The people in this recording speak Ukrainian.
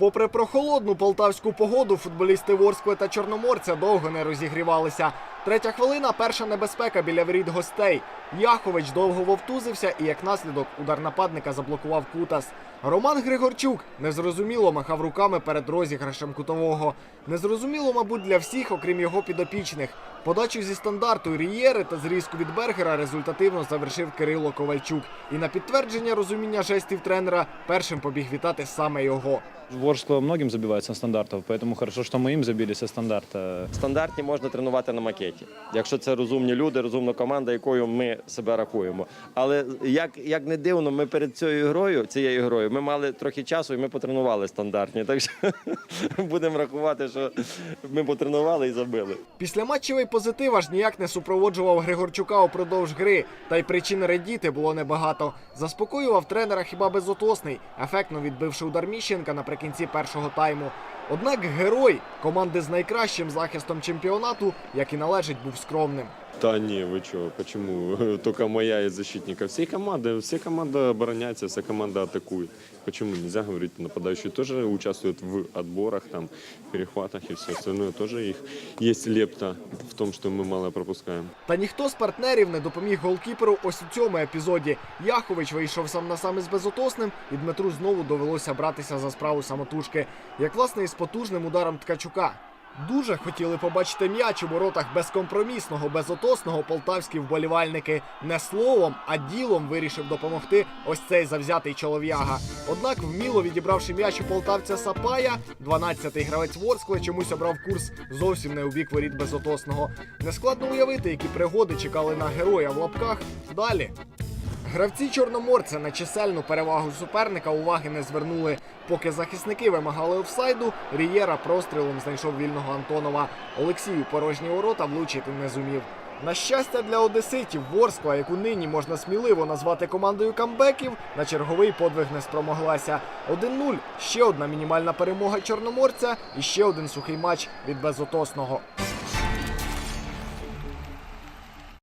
Попри прохолодну полтавську погоду, футболісти Ворскли та Чорноморця довго не розігрівалися. Третя хвилина перша небезпека біля воріт гостей. Яхович довго вовтузився і як наслідок удар нападника заблокував Кутас. Роман Григорчук незрозуміло махав руками перед розіграшем кутового. Незрозуміло, мабуть, для всіх, окрім його підопічних. Подачу зі стандарту Рієри та зрізку від Бергера результативно завершив Кирило Ковальчук. І на підтвердження розуміння жестів тренера першим побіг вітати саме його. Ворскла многим забивается на стандартов, поэтому хорошо, что мы им забили со стандарта. Стандартні можна тренувати на макеті, якщо це розумні люди, розумна команда, якою ми себе рахуємо. Але як, як не дивно, ми перед цією грою, цією грою, ми мали трохи часу і ми потренували стандартні. Так що будемо рахувати, що ми потренували і забили. Післяматчевий позитив аж ніяк не супроводжував Григорчука упродовж гри, та й причин радіти було небагато. Заспокоював тренера хіба безотосний, ефектно відбивши удар Міщенка наприкінці першого тайму. Однак герой команди з найкращим захистом чемпіонату, як і належить, був скромним. Да не, вы что, почему? Только моя из защитников. Все команды, все команды обороняются, вся команда атакует. Почему нельзя говорить, нападающие тоже участвуют в отборах, там, перехватах и все остальное. Тоже их есть лепта в том, что мы мало пропускаем. Та ніхто з партнерів не допоміг голкіперу ось у цьому епізоді. Яхович вийшов сам на сам із безотосним, і Дмитру знову довелося братися за справу самотужки, як власне із потужним ударом Ткачука. Дуже хотіли побачити м'яч у воротах безкомпромісного, безотосного полтавські вболівальники. Не словом, а ділом вирішив допомогти ось цей завзятий чолов'яга. Однак, вміло відібравши м'яч у полтавця Сапая, 12-й гравець Ворскли чомусь обрав курс зовсім не у бік воріт безотосного. Нескладно уявити, які пригоди чекали на героя в лапках далі. Гравці чорноморця на чисельну перевагу суперника уваги не звернули. Поки захисники вимагали офсайду, Рієра прострілом знайшов вільного Антонова. Олексій у порожні ворота влучити не зумів. На щастя для одеситів, Ворскла, яку нині можна сміливо назвати командою камбеків, на черговий подвиг не спромоглася. 1-0 – ще одна мінімальна перемога чорноморця і ще один сухий матч від безотосного.